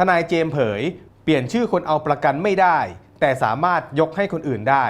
ทนายเจมส์เผย เปลี่ยนชื่อคนเอาประกันไม่ได้ แต่สามารถยกให้คนอื่นได้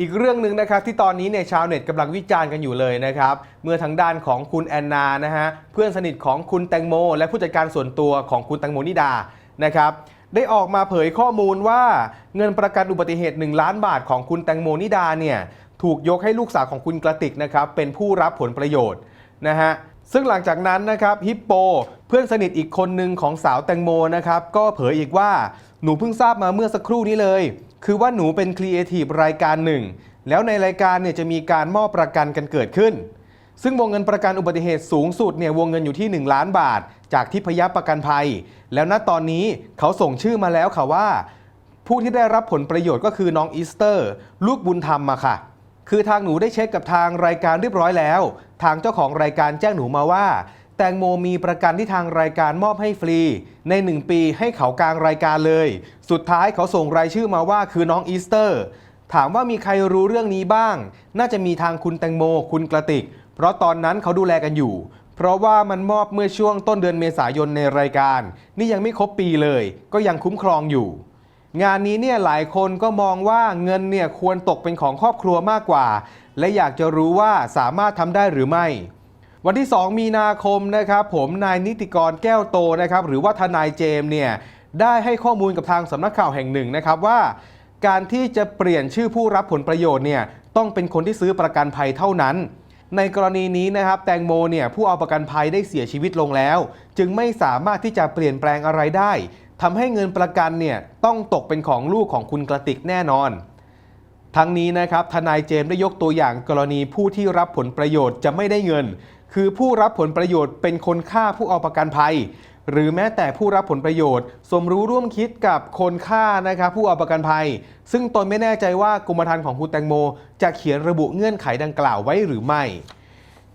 อีกเรื่องหนึ่งนะครับที่ตอนนี้เนี่ยชาวเน็ตกำลังวิจารณ์กันอยู่เลยนะครับ เมื่อทางด้านของคุณแอนนานะฮะเพื่อนสนิทของคุณแตงโม และผู้จัดการส่วนตัวของคุณแตงโมนิดานะครับได้ออกมาเผยข้อมูลว่าเงินประกันอุบัติเหตุ 1 ล้านบาทของคุณแตงโมนิดาเนี่ยถูกยกให้ลูกสาวของคุณกระติกนะครับเป็นผู้รับผลประโยชน์นะฮะ ซึ่งหลังจากนั้นนะครับฮิปโป เพื่อนสนิทอีกคนหนึ่งของสาวแตงโมนะครับก็เผยอีกว่าหนูเพิ่งทราบมาเมื่อสักครู่นี้เลย คือว่าหนูเป็นครีเอทีฟรายการหนึ่ง แล้วในรายการเนี่ยจะมีการมอบประกันกันเกิดขึ้น ซึ่งวงเงินประกันอุบัติเหตุสูงสุดเนี่ยวงเงินอยู่ที่ 1 ล้านบาท จากทิพยประกันภัย แล้วณตอนนี้เขาส่งชื่อมาแล้วค่ะว่า ผู้ที่ได้รับผลประโยชน์ก็คือน้องอีสเตอร์ ลูกบุญธรรมมาค่ะ คือทางหนูได้เช็คกับทางรายการเรียบร้อยแล้ว ทางเจ้าของรายการแจ้งหนูมาว่า แตงโมมีประกันที่ทางรายการมอบให้ฟรี ใน 1 ปีให้เขากลางรายการเลย สุดท้ายเขาส่งรายชื่อมาว่าคือน้องอีสเตอร์ ถามว่ามีใครรู้เรื่องนี้บ้าง น่าจะมีทางคุณแตงโม คุณกระติก เพราะตอนนั้นเขาดูแลกันอยู่ เพราะว่ามันมอบเมื่อช่วงต้นเดือนเมษายนในรายการ นี่ยังไม่ครบปีเลย ก็ยังคุ้มครองอยู่ งานนี้เนี่ยหลายคนก็มองว่าเงินเนี่ยควรตกเป็นของครอบครัวมากกว่า และอยากจะรู้ว่าสามารถทำได้หรือไม่ วันที่ 2 มีนาคมนะครับผมนายนิติกรแก้วโตนะครับหรือว่าทนายเจมส์เนี่ยได้ให้ข้อมูลกับทางสำนักข่าวแห่งหนึ่งนะครับว่า การที่จะเปลี่ยนชื่อผู้รับผลประโยชน์เนี่ยต้องเป็นคนที่ซื้อประกันภัยเท่านั้นในกรณีนี้นะครับแตงโมเนี่ยผู้เอาประกันภัยได้เสียชีวิตลงแล้ว จึงไม่สามารถที่จะเปลี่ยนแปลงอะไรได้ ทำให้เงินประกันเนี่ยต้องตกเป็นของลูกของคุณกระติกแน่นอน ทั้งนี้นะครับทนายเจมส์ได้ยกตัวอย่างกรณีผู้ที่รับผลประโยชน์จะไม่ได้เงิน คือผู้รับผลประโยชน์เป็นคนฆ่าผู้เอาประกันภัย หรือแม้แต่ผู้รับผลประโยชน์ สมรู้ร่วมคิดกับคนฆ่านะครับผู้เอาประกันภัย ซึ่งตนไม่แน่ใจว่ากรมธรรม์ของคุณแตงโม จะเขียนระบุเงื่อนไขดังกล่าวไว้หรือไม่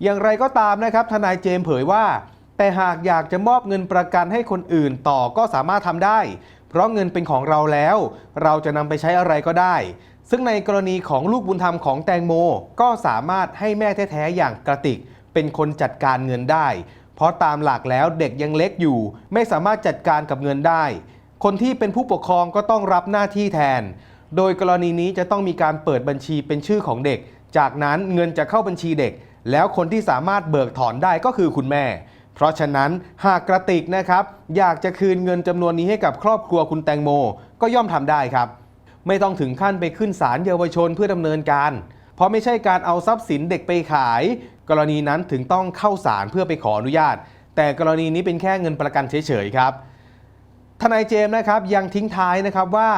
อย่างไรก็ตามนะครับทนายเจมส์เผยว่า แต่หากอยากจะมอบเงินประกันให้คนอื่นต่อก็สามารถทำได้ เพราะเงินเป็นของเราแล้ว เราจะนำไปใช้อะไรก็ได้ ซึ่งในกรณีของลูกบุญธรรมของแตงโม ก็สามารถให้แม่แท้ๆอย่างกระติก เป็นคนจัดการเงินได้ เพราะตามหลักแล้วเด็กยังเล็กอยู่ ไม่สามารถจัดการกับเงินได้ คนที่เป็นผู้ปกครองก็ต้องรับหน้าที่แทน โดยกรณีนี้จะต้องมีการเปิดบัญชีเป็นชื่อของเด็ก จากนั้นเงินจะเข้าบัญชีเด็ก แล้วคนที่สามารถเบิกถอนได้ก็คือคุณแม่ เพราะฉะนั้นหากกระติกนะครับอยากจะคืนเงินจำนวนนี้ให้กับครอบครัวคุณแตงโม ก็ย่อมทำได้ครับ ไม่ต้องถึงขั้นไปขึ้นศาลเยาวชนเพื่อดำเนินการ เพราะไม่ใช่การเอาทรัพย์สินเด็กไปขาย กรณีนั้นถึงต้องเข้าศาลเพื่อไปขออนุญาต แต่กรณีนี้เป็นแค่เงินประกันเฉยๆครับทนายเจมส์นะครับยังทิ้งท้ายนะครับว่า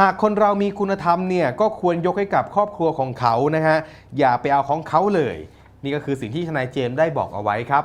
หากคนเรามีคุณธรรมเนี่ยก็ควรยกให้กับครอบครัวของเขานะฮะอย่าไปเอาของเขาเลย นี่ก็คือสิ่งที่ทนายเจมส์ได้บอกเอาไว้ครับ